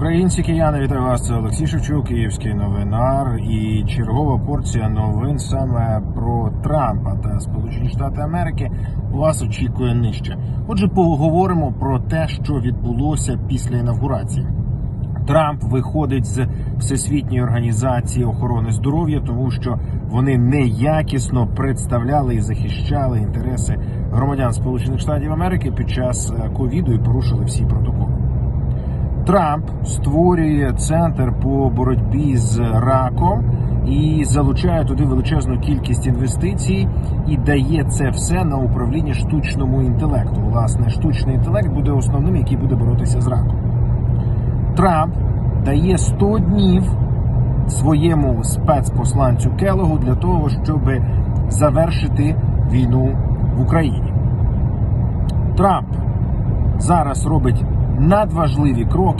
Українці, кияни, вітаю вас. Це Олексій Шевчук, київський новинар. І чергова порція новин саме про Трампа та Сполучені Штати Америки вас очікує нижче. Отже, поговоримо про те, що відбулося після інавгурації. Трамп виходить з Всесвітньої організації охорони здоров'я, тому що вони неякісно представляли і захищали інтереси громадян Сполучених Штатів Америки під час е, ковіду і порушили всі протоколи. Трамп створює центр по боротьбі з раком і залучає туди величезну кількість інвестицій і дає це все на управління штучному інтелекту. Власне, штучний інтелект буде основним, який буде боротися з раком. Трамп дає 100 днів своєму спецпосланцю Келогу для того, щоб завершити війну в Україні. Трамп зараз робить надважливі кроки.